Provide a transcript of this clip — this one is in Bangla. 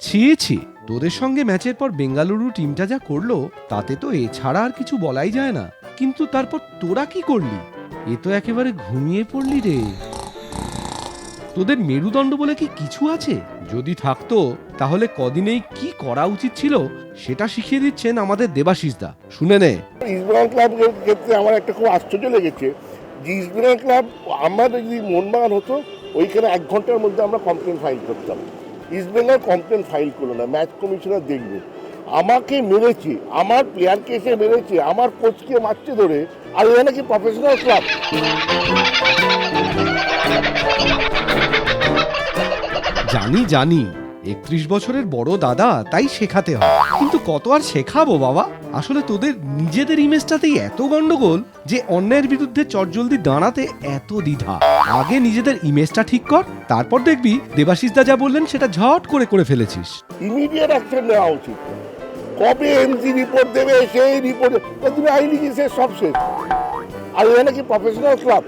ছি ছি। তোদের সঙ্গে ম্যাচের পর বেঙ্গালুরু টিমটা যা করল, তাতে তো এছাড়া আর কিছু বলাই যায় না। কিন্তু তারপর তোরা কি করলি? এ তো একেবারে ঘুমিয়ে পড়লি রে। তোদের মেরুদণ্ড বলে কি কিছু আছে? যদি থাকতো, তাহলে কদিনেই কি করা উচিত ছিল, সেটা শিখিয়ে দিচ্ছেন আমাদের দেবাশিসদা। শুনে নে। ইসবল ক্লাবের ক্ষেত্রে আমার একটা খুব আশ্চর্য লেগেছে। ইস্টবেঙ্গল ক্লাব আমাদের যদি মোহনবাগান হতো, ওইখানে এক ঘণ্টার মধ্যে আমরা কমপ্লেন ফাইল করতাম। ইস্টবেঙ্গল কমপ্লেন ফাইল করল না ম্যাচ কমিশনার দেখবে। আমাকে মেরেছে, আমার প্লেয়ারকে এসে মেরেছে, আমার কোচকে মারছে ধরে, আর এরা নাকি প্রফেশনাল ক্লাব জানি জানি। একত্রিশ বছরের বড় দাদা, তাই শেখাতে হয়। কিন্তু কত আর শেখাবো বাবা? আসলে তোদের নিজেদের ইমেজটাতেই এত গন্ডগোল যে অন্যায়ের বিরুদ্ধে চটজলদি দাঁড়াতে এত দ্বিধা। আগে নিজেদের ইমেজটা ঠিক কর, তারপর দেখবি দেবাশিস দা যা বললেন সেটা ঝট করে করে ফেলেছিস। ইমিডিয়েট অ্যাকশন নেওয়া উচিত। কবে রিপোর্ট দেবে, সেই রিপোর্ট তুমি আই লিখি সে সব শেষ। আর এরা নাকি প্রফেশনাল ক্লাব